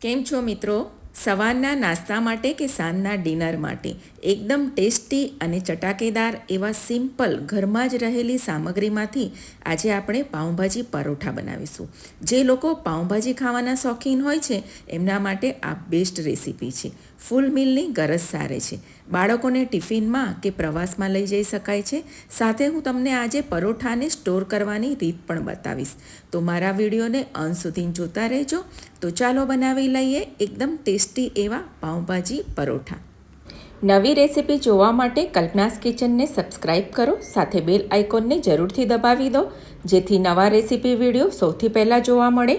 કેમ છો મિત્રો? સવારના નાસ્તા માટે કે સાંજના ડિનર માટે? એકદમ ટેસ્ટી અને ચટાકેદાર એવા સિમ્પલ ઘરમાં જ રહેલી સામગ્રીમાંથી આજે આપણે પાઉંભાજી પરોઠા બનાવીશું. જે લોકો પાઉંભાજી ખાવાના શોખીન હોય છે, એમના માટે આ બેસ્ટ રેસીપી છે. ફૂલ મિલની ગરજ સારે છે. બાળકોને ટિફિનમાં કે પ્રવાસમાં લઈ જઈ શકાય છે. સાથે હું તમને આજે પરોઠાને સ્ટોર કરવાની રીત પણ બતાવીશ. તો મારા વિડીયોને અંત સુધી જોતા રહેજો. તો ચાલો બનાવી લઈએ એકદમ ટેસ્ટી એવા પાઉંભાજી પરોઠા. નવી રેસીપી જોવા માટે કલ્પનાસ કિચનને સબસ્ક્રાઇબ કરો. સાથે બેલ આઇકોનને જરૂરથી દબાવી દો. જેથી નવા રેસીપી વીડિયો સૌથી પહેલાં જોવા મળે.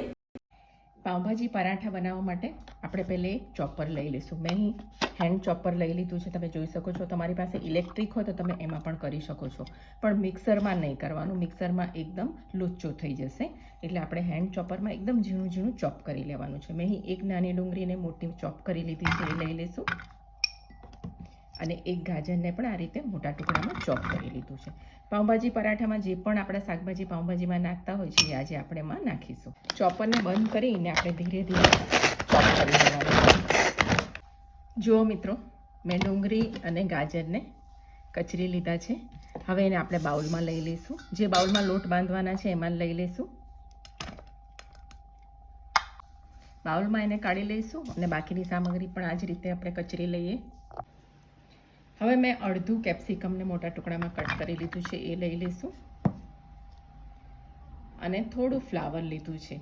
પાઉંભાજી પરાઠા બનાવવા માટે આપણે પહેલે એક ચોપર લઈ લઈશું. મેં અહીં હેન્ડ ચોપર લઈ લીધું છે. તમે જોઈ શકો છો, તમારી પાસે ઇલેક્ટ્રિક હોય તો તમે એમાં પણ કરી શકો છો. પણ મિક્સરમાં નહીં કરવાનું. મિક્સરમાં એકદમ લુચ્ચો થઈ જશે. એટલે આપણે હેન્ડ ચોપરમાં એકદમ ઝીણું ઝીણું ચોપ કરી લેવાનું છે. મેં અહીં એક નાની ડુંગળીને મોટી ચોપ કરી લીધી છે. એ લઈ લઈશું. અને એક ગાજરને પણ આ રીતે મોટા ટુકડામાં ચોપ કરી લીધું છે. પાઉંભાજી પરાઠામાં જે પણ આપણા શાકભાજી પાઉંભાજીમાં નાખતા હોય છે, એ આજે આપણે એમાં નાખીશું. ચોપરને બંધ કરીને આપણે ધીરે ધીરે ચોપ કરી દેવાનું જુઓ મિત્રો, મેં ડુંગળી અને ગાજરને કચરી લીધા છે. હવે એને આપણે બાઉલમાં લઈ લઈશું. જે બાઉલમાં લોટ બાંધવાના છે, એમાં લઈ લઈશું. બાઉલમાં એને કાઢી લઈશું અને બાકીની સામગ્રી પણ આ જ રીતે આપણે કચરી લઈએ. હવે મેં અડધું કેપ્સિકમને મોટા ટુકડામાં કટ કરી લીધું છે, એ લઈ લઈશું. અને થોડું ફ્લાવર લીધું છે,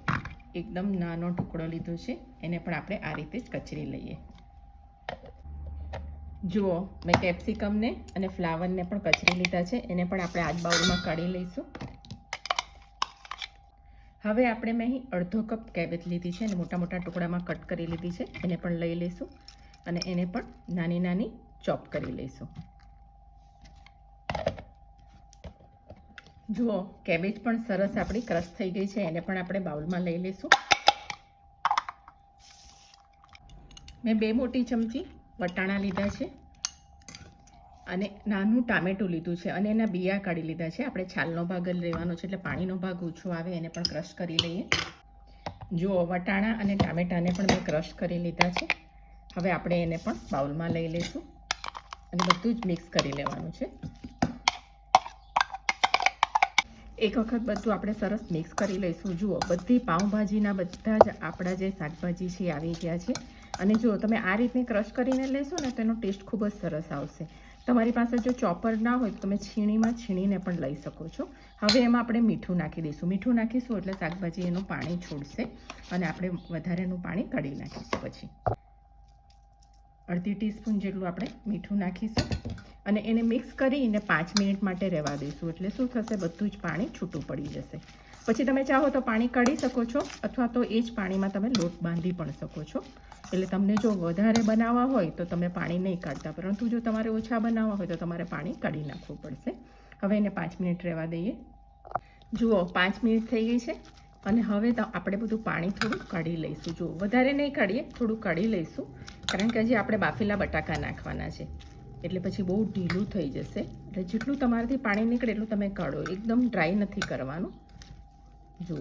એકદમ નાનો ટુકડો લીધો છે, એને પણ આપણે આ રીતે જ કચરી લઈએ. જુઓ, મેં કેપ્સિકમને અને ફ્લાવરને પણ કચરી લીધા છે, એને પણ આપણે આજ બાઉલમાં કાઢી લઈશું. હવે આપણે મેં અહીં અડધો કપ કેબેજ લીધી છે અને મોટા મોટા ટુકડામાં કટ કરી લીધી છે, એને પણ લઈ લઈશું. અને એને પણ નાની નાની ચોપ કરી લઈશું. જુઓ, કેબેજ પણ સરસ આપણી ક્રશ થઈ ગઈ છે, એને પણ આપણે બાઉલમાં લઈ લઈશું. મેં બે મોટી ચમચી વટાણા લીધા છે અને નાનું ટામેટું લીધું છે અને એના બિયા કાઢી લીધા છે. આપણે છાલનો ભાગ જ લેવાનો છે એટલે પાણીનો ભાગ ઓછો આવે, એને પણ ક્રશ કરી લઈએ. જુઓ, વટાણા અને ટામેટાને પણ મેં ક્રશ કરી લીધા છે. હવે આપણે એને પણ બાઉલમાં લઈ લઈશું. અને બધું જ મિક્સ કરી લેવાનું છે. એક વખત બધું આપણે સરસ મિક્સ કરી લઈશું. જુઓ, બધી પાઉંભાજીના બધા જ આપણા જે શાકભાજી છે આવી ગયા છે. અને જુઓ, તમે આ રીતની ક્રશ કરીને લેશો ને, તેનો ટેસ્ટ ખૂબ જ સરસ આવશે. તમારી પાસે જો ચોપર ના હોય તો તમે છીણીમાં છીણીને પણ લઈ શકો છો. હવે એમાં આપણે મીઠું નાખી દઈશું. મીઠું નાખીશું એટલે શાકભાજી એનું પાણી છોડશે અને આપણે વધારેનું પાણી કાઢી નાખીશું પછી. અડધી ટીસ્પૂન જેટલું આપણે મીઠું નાખીશું અને એને મિક્સ કરીને પાંચ મિનિટ માટે રહેવા દઈશું. એટલે શું થશે? બધું જ પાણી છૂટું પડી જશે. પછી તમે ચાહો તો પાણી કાઢી શકો છો અથવા તો એ જ પાણીમાં તમે લોટ બાંધી પણ શકો છો. એટલે તમને જો વધારે બનાવવા હોય તો તમે પાણી નહીં કાઢતા. પરંતુ જો તમારે ઓછા બનાવવા હોય તો તમારે પાણી કાઢી નાખવું પડશે. હવે એને પાંચ મિનિટ રહેવા દઈએ. જુઓ, પાંચ મિનિટ થઈ ગઈ છે. અને હવે આપણે બધું પાણી થોડું કાઢી લઈશું. જુઓ વધારે નહીં કાઢીએ, થોડું કાઢી લઈશું. કારણ કે હજી આપણે બાફેલા બટાકા નાખવાના છે. એટલે પછી બહુ ઢીલું થઈ જશે. એટલે જેટલું તમારાથી પાણી નીકળે એટલું તમે કાઢો. એકદમ ડ્રાય નથી કરવાનું. જુઓ.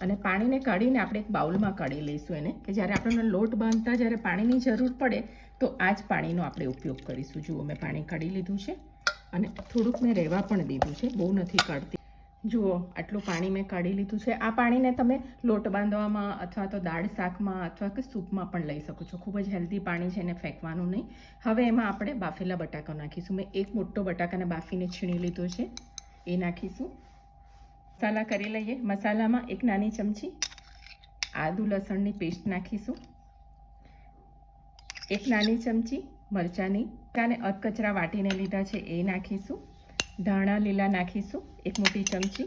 અને પાણીને કાઢીને આપણે એક બાઉલમાં કાઢી લઈશું એને, કે જ્યારે આપણને લોટ બાંધતા જ્યારે પાણીની જરૂર પડે, તો આ જ પાણીનો આપણે ઉપયોગ કરીશું. જુઓ, મેં પાણી કાઢી લીધું છે. અને થોડુંક મેં રહેવા પણ દીધું છે. બહુ નથી કાઢતી. જુઓ, આટલું પાણી મેં કાઢી લીધું છે. આ પાણીને તમે લોટ બાંધવામાં અથવા તો દાળ શાકમાં અથવા કે સૂપમાં પણ લઈ શકો છો. ખૂબ જ હેલ્ધી પાણી છે એને ફેંકવાનું નહીં. હવે એમાં આપણે બાફેલા બટાકા નાખીશું. મેં એક મોટો બટાકાને બાફીને છીણી લીધો છે. એ નાખીશું. મસાલા કરી લઈએ. મસાલામાં એક નાની ચમચી આદુ લસણની પેસ્ટ નાખીશું. એક નાની ચમચી મરચાંની. કાને અધકચરા વાટીને લીધા છે એ નાખીશું. ધાણા લીલા નાખીશું, એક મોટી ચમચી.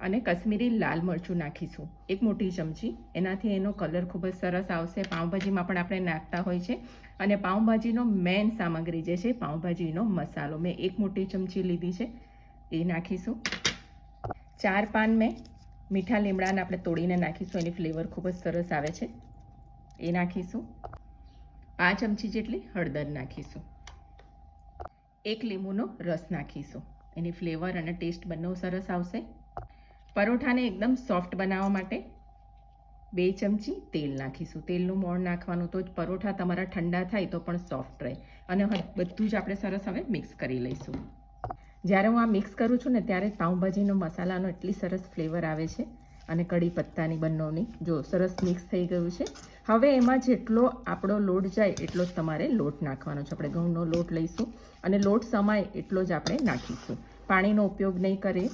અને કશ્મીરી લાલ મરચું નાખીશું, એક મોટી ચમચી. એનાથી એનો કલર ખૂબ જ સરસ આવશે. પાઉંભાજીમાં પણ આપણે નાખતા હોય છે. અને પાઉંભાજીનો મેઇન સામગ્રી જે છે, પાઉંભાજીનો મસાલો. મેં એક મોટી ચમચી લીધી છે, એ નાખીશું. ચાર પાન મેં મીઠા લીમડાને આપણે તોડીને નાખીશું, એની ફ્લેવર ખૂબ જ સરસ આવે છે. એ નાખીશું. પાંચ ચમચી જેટલી હળદર નાખીશું. એક લીંબુનો રસ નાખીશું. એની ફ્લેવર અને ટેસ્ટ બંને સરસ આવશે. પરોઠાને એકદમ સોફ્ટ બનાવવા માટે બે ચમચી તેલ નાખીશું. તેલનું મોણ નાખવાનું તો પરોઠા તમારા ઠંડા થાય તો પણ સોફ્ટ રહે. અને બધું જ આપણે સરસ હવે મિક્સ કરી લઈશું. જ્યારે હું આ મિક્સ કરું છું ને, ત્યારે પાઉંભાજીનો મસાલાનો એટલી સરસ ફ્લેવર આવે છે અને કડી પત્તાની બંનેની. જો સરસ મિક્સ થઈ ગયું છે હવે એમાં જેટલો આપણો લોટ જાય એટલો જ તમારે લોટ નાખવાનો છે. આપણે ઘઉંનો લોટ લઈશું અને લોટ સમાય એટલો જ આપણે નાખીશું. પાણીનો ઉપયોગ નહીં કરીએ.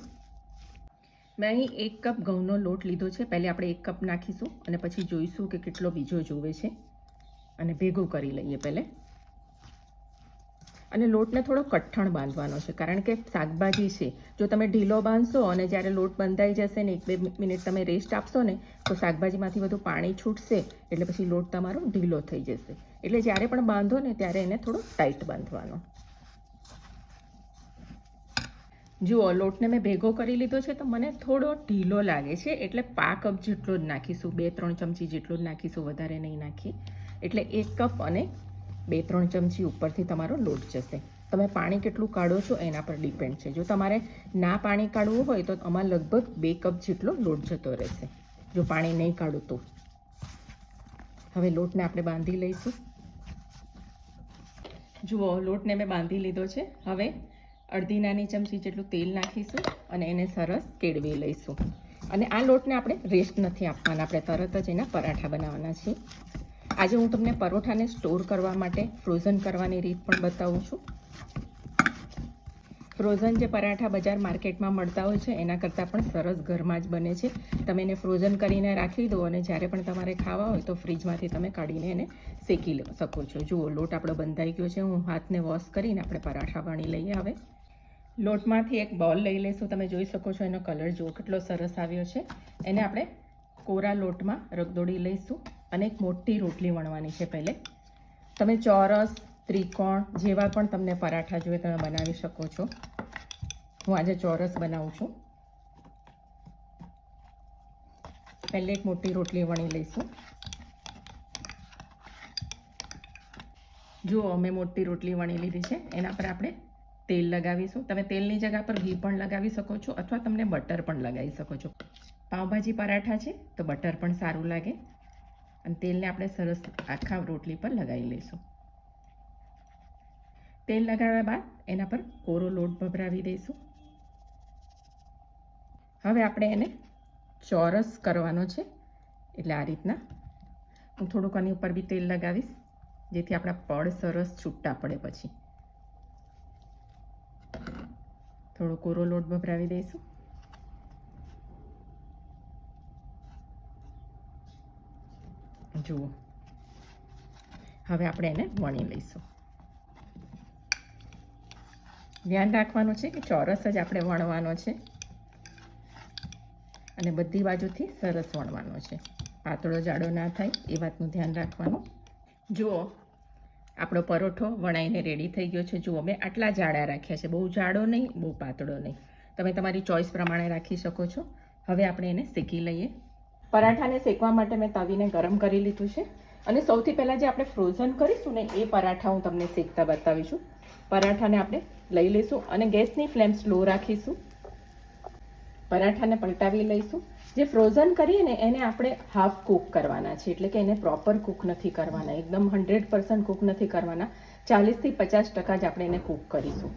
મેં અહીં એક કપ ઘઉંનો લોટ લીધો છે. પહેલે આપણે એક કપ નાખીશું અને પછી જોઈશું કે કેટલો બીજો જોવે છે. અને ભેગું કરી લઈએ પહેલે. અને લોટને થોડો કઠણ બાંધવાનો છે. કારણ કે શાકભાજી છે, જો તમે ઢીલો બાંધશો અને જ્યારે લોટ બંધાઈ જશે ને એક બે મિનિટ તમે રેસ્ટ આપશો ને, તો શાકભાજીમાંથી બધું પાણી છૂટશે, એટલે પછી લોટ તમારો ઢીલો થઈ જશે. એટલે જ્યારે પણ બાંધો ને ત્યારે એને થોડો ટાઈટ બાંધવાનો. જુઓ, લોટને મેં ભેગો કરી લીધો છે, તો મને થોડો ઢીલો લાગે છે, એટલે પા કપ જેટલો જ નાખીશું, બે, ત્રણ ચમચી જેટલો જ નાખીશું, વધારે નહીં નાખી. એટલે એક કપ અને બે ત્રણ ચમચી ઉપરથી તમારો લોટ જશે. તમે પાણી કેટલું કાઢો છો એના પર ડિપેન્ડ છે. જો તમારે ના પાણી કાઢવું હોય તો આમાં લગભગ બે કપ જેટલો લોટ જતો રહેશે. જો પાણી નહીં કાઢું તો. હવે લોટને આપણે બાંધી લઈશું. જુઓ, લોટને મેં બાંધી લીધો છે. હવે અડધી નાની ચમચી જેટલું તેલ નાખીશું અને એને સરસ કેળવી લઈશું. અને આ લોટને આપણે રેસ્ટ નથી આપવાના. આપણે તરત જ એના પરાઠા બનાવવાના છીએ. આજે હું તમને પરોઠાને સ્ટોર કરવા માટે ફ્રોઝન કરવાની રીત પણ બતાવું છું. ફ્રોઝન જે પરાઠા બજાર માર્કેટમાં મળતા હોય છે, એના કરતાં પણ સરસ ઘરમાં જ બને છે. તમે એને ફ્રોઝન કરીને રાખી દો અને જ્યારે પણ તમારે ખાવા હોય તો ફ્રીજમાંથી તમે કાઢીને એને શેકી શકો છો. જુઓ, લોટ આપણો બંધાઈ ગયો છે. હું હાથને વોશ કરીને આપણે પરાઠા વણી લઈએ હવે. લોટમાંથી એક બોલ લઈ લઈશું. તમે જોઈ શકો છો એનો કલર જુઓ, કેટલો સરસ આવ્યો છે. એને આપણે કોરા લોટમાં રગદોડી લઈશું. અને એક મોટી રોટલી વણવાની છે પહેલે. તમે ચોરસ, ત્રિકોણ જેવા પણ તમને પરાઠા જોઈએ તમે બનાવી શકો છો. હું આજે ચોરસ બનાવું છું. પહેલે એક મોટી રોટલી વણી લઈશું. જુઓ, અમે મોટી રોટલી વણી લીધી છે. એના પર આપણે તેલ લગાવીશું. તમે તેલની જગ્યા પર ઘી પણ લગાવી શકો છો અથવા તમને બટર પણ લગાવી શકો છો. પાઉંભાજી પરાઠા છે, તો બટર પણ સારું લાગે. અને તેલને આપણે સરસ આખા રોટલી પર લગાવી લઈશું. તેલ લગાવ્યા બાદ એના પર કોરો લોટ ભભરાવી દઈશું. હવે આપણે એને ચોરસ કરવાનો છે. એટલે આ રીતના હું થોડુંક આની ઉપર બી તેલ લગાવીશ, જેથી આપણા પડ સરસ છૂટા પડે પછી. થોડો કોરો લોટ ભભરાવી દઈશું. જુઓ. હવે આપણે એને વણી લઈશું. ધ્યાન રાખવાનું છે કે ચોરસ જ આપણે વણવાનો છે. અને બધી બાજુથી સરસ વણવાનો છે. પાતળો જાડો ના થાય, એ વાતનું ધ્યાન રાખવાનું. જુઓ, આપણો પરોઠો વણાઈને રેડી થઈ ગયો છે. જુઓ, મેં આટલા જાડા રાખ્યા છે. બહુ જાડો નહીં, બહુ પાતળો નહીં. તમે તમારી ચોઈસ પ્રમાણે રાખી શકો છો. હવે આપણે એને શેકી લઈએ. પરાઠાને શેકવા માટે મેં તવીને ગરમ કરી લીધું છે. અને સૌથી પહેલાં જે આપણે ફ્રોઝન કરીશું ને, એ પરાઠા હું તમને શેકતા બતાવીશું. પરાઠાને આપણે લઈ લઈશું અને ગેસની ફ્લેમ સ્લો રાખીશું. પરાઠાને પલટાવી લઈશું. જે ફ્રોઝન કરીએ ને, એને આપણે હાફ કૂક કરવાના છે. એટલે કે એને પ્રોપર કૂક નથી કરવાના. એકદમ હંડ્રેડ પર્સન્ટ કૂક નથી કરવાના. ચાલીસથી પચાસ ટકા જ આપણે એને કૂક કરીશું.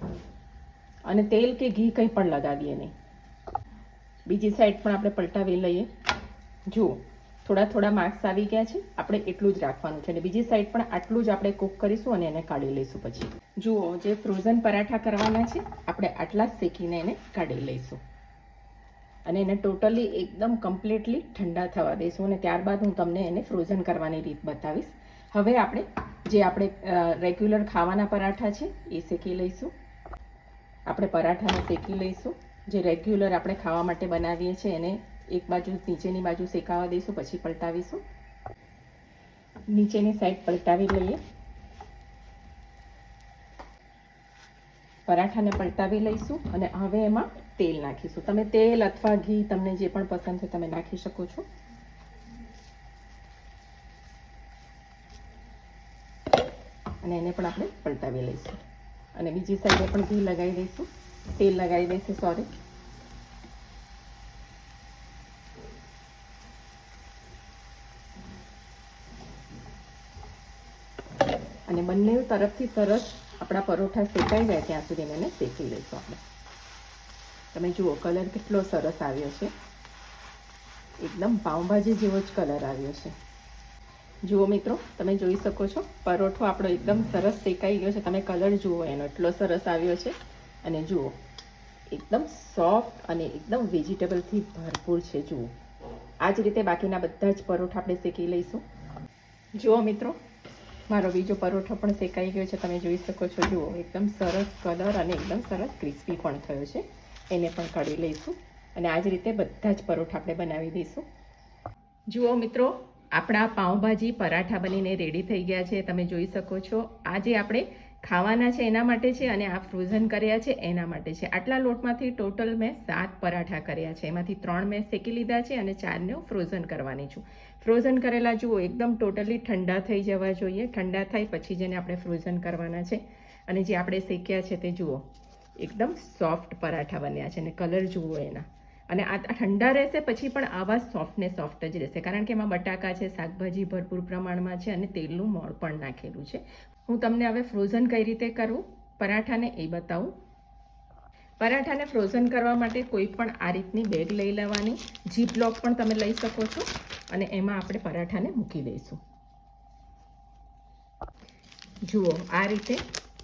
અને તેલ કે ઘી કંઈ પણ લગાવીએ નહીં. બીજી સાઈડ પણ આપણે પલટાવી લઈએ. જુઓ થોડા થોડા માર્ક્સ આવી ગયા છે, આપણે એટલું જ રાખવાનું છે. અને બીજી સાઈડ પણ આટલું જ આપણે કૂક કરીશું અને એને કાઢી લઈશું પછી. જુઓ, જે ફ્રોઝન પરાઠા કરવાના છે, આપણે આટલા જ શેકીને એને કાઢી લઈશું. અને એને ટોટલી એકદમ કમ્પ્લીટલી ઠંડા થવા દઈશું અને ત્યારબાદ હું તમને એને ફ્રોઝન કરવાની રીત બતાવીશ. હવે આપણે જે આપણે રેગ્યુલર ખાવાના પરાઠા છે, એ શેકી લઈશું. આપણે પરાઠાને શેકી લઈશું. જે રેગ્યુલર આપણે ખાવા માટે બનાવીએ છીએ એને એક બાજુ નીચેની બાજુ શેકાવા દઈશું, પછી પલટાવીશું. નીચેની સાઈડ પલટાવી લઈએ. પરાઠાને પલટાવી લઈશું અને હવે એમાં તેલ નાખીશું. તમે તેલ અથવા ઘી તમને જે પણ પસંદ છે તમે નાખી શકો છો. અને એને પણ આપણે પલટાવી લઈશું. અને બીજી સાઈડે પણ ઘી લગાવી દઈશું. તેલ લગાવી દઈશું સોરી બંને તરફથી સરસ આપણા પરોઠા શેકાઈ જાય ત્યાં સુધી એને શેકી લઈશું આપણે. તમે જુઓ, કલર કેટલો સરસ આવ્યો છે. એકદમ પાઉંભાજી જેવો જ કલર આવ્યો છે. જુઓ મિત્રો, તમે જોઈ શકો છો, પરોઠો આપણો એકદમ સરસ શેકાઈ ગયો છે. તમે કલર જુઓ, એનો એટલો સરસ આવ્યો છે. અને જુઓ, એકદમ સોફ્ટ અને એકદમ વેજીટેબલથી ભરપૂર છે. જુઓ. આ જ રીતે બાકીના બધા જ પરોઠા આપણે શેકી લઈશું. જુઓ મિત્રો મારો બીજો પરોઠો પણ શેકાઈ ગયો છે, તમે જોઈ શકો છો. જુઓ, એકદમ સરસ કલર અને એકદમ સરસ ક્રિસ્પી પણ થયો છે. એને પણ કાઢી લઈશું અને આ જ રીતે બધા જ પરોઠા આપણે બનાવી દઈશું. જુઓ મિત્રો, આપણા પાઉંભાજી પરાઠા બનીને રેડી થઈ ગયા છે. તમે જોઈ શકો છો, આજે આપણે ખાવાના છે એના માટે છે અને આ ફ્રોઝન કર્યા છે એના માટે છે. આટલા લોટમાંથી ટોટલ મેં સાત પરાઠા કર્યા છે. એમાંથી ત્રણ મેં શેકી લીધા છે અને ચારને હું ફ્રોઝન કરવાની છું. ફ્રોઝન કરેલા જુઓ, એકદમ ટોટલી ઠંડા થઈ જવા જોઈએ. ઠંડા થાય પછી જેને આપણે ફ્રોઝન કરવાના છે. અને જે આપણે શેક્યા છે તે જુઓ, એકદમ સોફ્ટ પરાઠા બન્યા છે. અને કલર જુઓ એના. અને આ ઠંડા રહેશે પછી પણ આવા સોફ્ટ ને સોફ્ટ જ રહેશે. કારણ કે એમાં બટાકા છે, શાકભાજી ભરપૂર પ્રમાણમાં છે અને તેલનું મોણ પણ નાખેલું છે. હું તમને હવે ફ્રોઝન કઈ રીતે કરવું પરાઠાને એ બતાવું. પરાઠાને ફ્રોઝન કરવા માટે કોઈ પણ આ રીતની બેગ લઈ લેવાની. જીપ લોક પણ તમે લઈ શકો છો. અને એમાં આપણે પરાઠાને મૂકી દઈશું. જુઓ, આ રીતે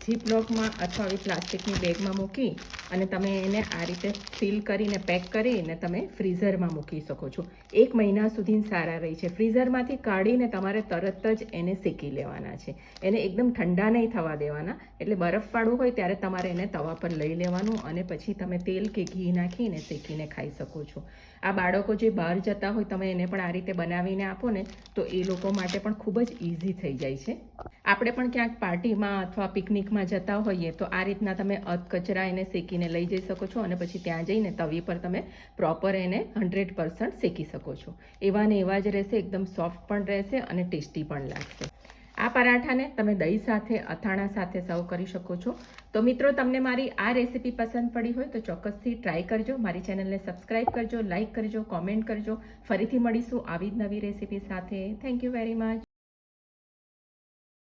જીપ લોકમાં અથવા આવી પ્લાસ્ટિકની બેગમાં મૂકી અને તમે એને આ રીતે સીલ કરીને પેક કરીને તમે ફ્રીઝરમાં મૂકી શકો છો. એક મહિના સુધી સારા રહી છે. ફ્રીઝરમાંથી કાઢીને તમારે તરત જ એને શેકી લેવાના છે. એને એકદમ ઠંડા નહીં થવા દેવાના. એટલે બરફવાળું હોય ત્યારે તમારે એને તવા પર લઈ લેવાનું અને પછી તમે તેલ કે ઘી નાખીને શેકીને ખાઈ શકો છો. આ બાળકો જે બહાર જતા હોય તમે એને પણ આ રીતે બનાવીને આપો ને તો એ લોકો માટે પણ ખૂબ જ ઇઝી થઈ જાય છે. આપણે પણ ક્યાંક પાર્ટીમાં અથવા પિકનિકમાં જતા હોઈએ તો આ રીતના તમે અધ કચરા એને શેકીને લઈ જઈ શકો છો અને પછી ત્યાં જઈને તવી પર તમે પ્રોપર એને હંડ્રેડ પર્સન્ટ શેકી શકો છો. એવા ને એવા જ રહેશે, એકદમ સોફ્ટ પણ રહેશે અને ટેસ્ટી પણ લાગશે. આ પરાઠાને તમે દહીં સાથે, અથાણા સાથે સર્વ કરી શકો છો. તો મિત્રો, તમને મારી આ રેસીપી પસંદ પડી હોય તો ચોક્કસથી ટ્રાય કરજો. મારી ચેનલને સબસ્ક્રાઇબ કરજો લાઇક કરજો કોમેન્ટ કરજો. ફરીથી મળીશું આવી જ નવી રેસીપી સાથે. Thank you very much